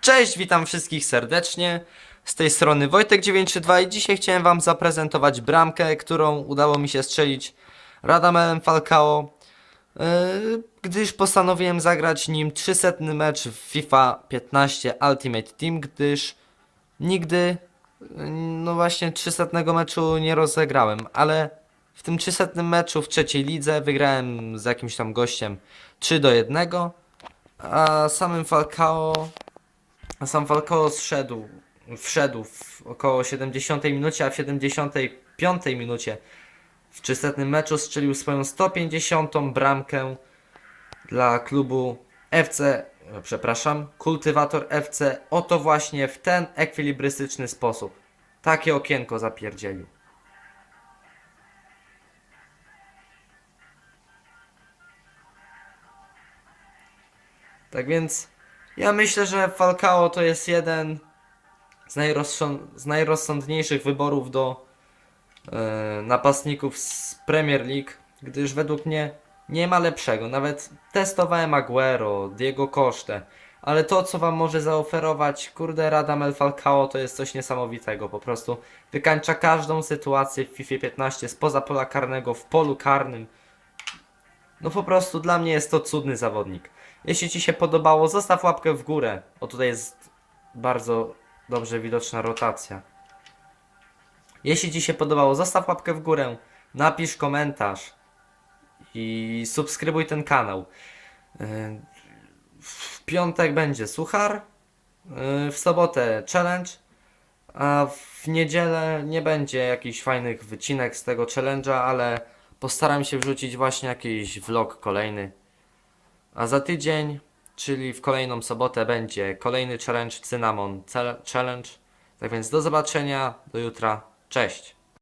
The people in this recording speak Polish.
Cześć, witam wszystkich serdecznie. Z tej strony Wojtek932 i dzisiaj chciałem wam zaprezentować bramkę, którą udało mi się strzelić Radamelem Falcao, yy, gdyż postanowiłem zagrać nim 300 mecz w FIFA 15 Ultimate Team, gdyż nigdy yy, no właśnie 300 meczu nie rozegrałem, ale w tym 300 meczu w trzeciej lidze wygrałem z jakimś tam gościem 3 do 1, a samym Falcao sam Falcao zszedł, wszedł w około 70 minucie, a w 75 minucie w 300 meczu strzelił swoją 150 bramkę dla klubu FC, przepraszam, Kultywator FC. Oto właśnie w ten ekwilibrystyczny sposób. Takie okienko zapierdzielił. Tak więc ja myślę, że Falcao to jest jeden z, z najrozsądniejszych wyborów do e, napastników z Premier League, gdyż według mnie nie ma lepszego. Nawet testowałem Aguero, Diego Coste, ale to co wam może zaoferować, kurde, Radamel Falcao to jest coś niesamowitego. Po prostu wykańcza każdą sytuację w FIFA 15 spoza pola karnego, w polu karnym. No po prostu dla mnie jest to cudny zawodnik. Jeśli Ci się podobało, zostaw łapkę w górę. O tutaj jest bardzo dobrze widoczna rotacja. Jeśli Ci się podobało, zostaw łapkę w górę, napisz komentarz i subskrybuj ten kanał. Yy, W piątek będzie suchar, yy, w sobotę challenge, a w niedzielę nie będzie jakichś fajnych wycinek z tego challenge'a, ale postaram się wrzucić właśnie jakiś vlog kolejny. A za tydzień, czyli w kolejną sobotę, będzie kolejny challenge Cynamon Challenge. Tak więc do zobaczenia, do jutra. Cześć!